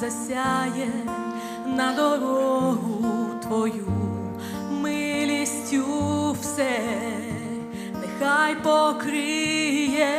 засяє на дорогу твою, милістю все, нехай покриє,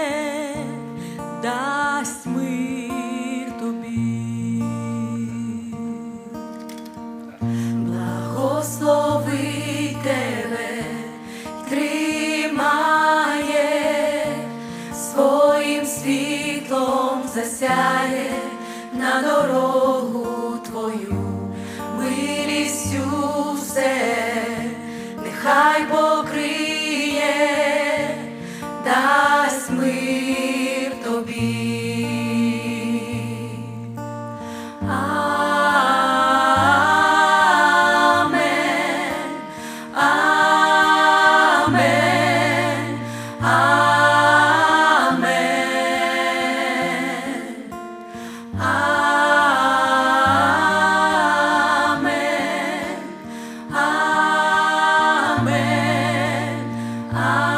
Ah.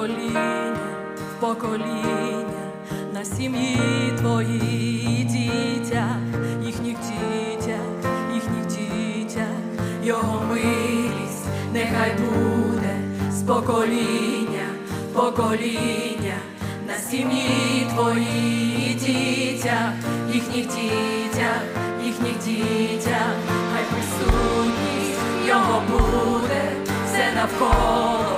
Покоління в покоління. На сім'ї твоїй дітях, їхніх дітях, їхніх дітях, його милість нехай буде з покоління в покоління. На сім'ї твоїй дітях, їхніх дітях, їхніх дітях, хай присутність його буде все навколо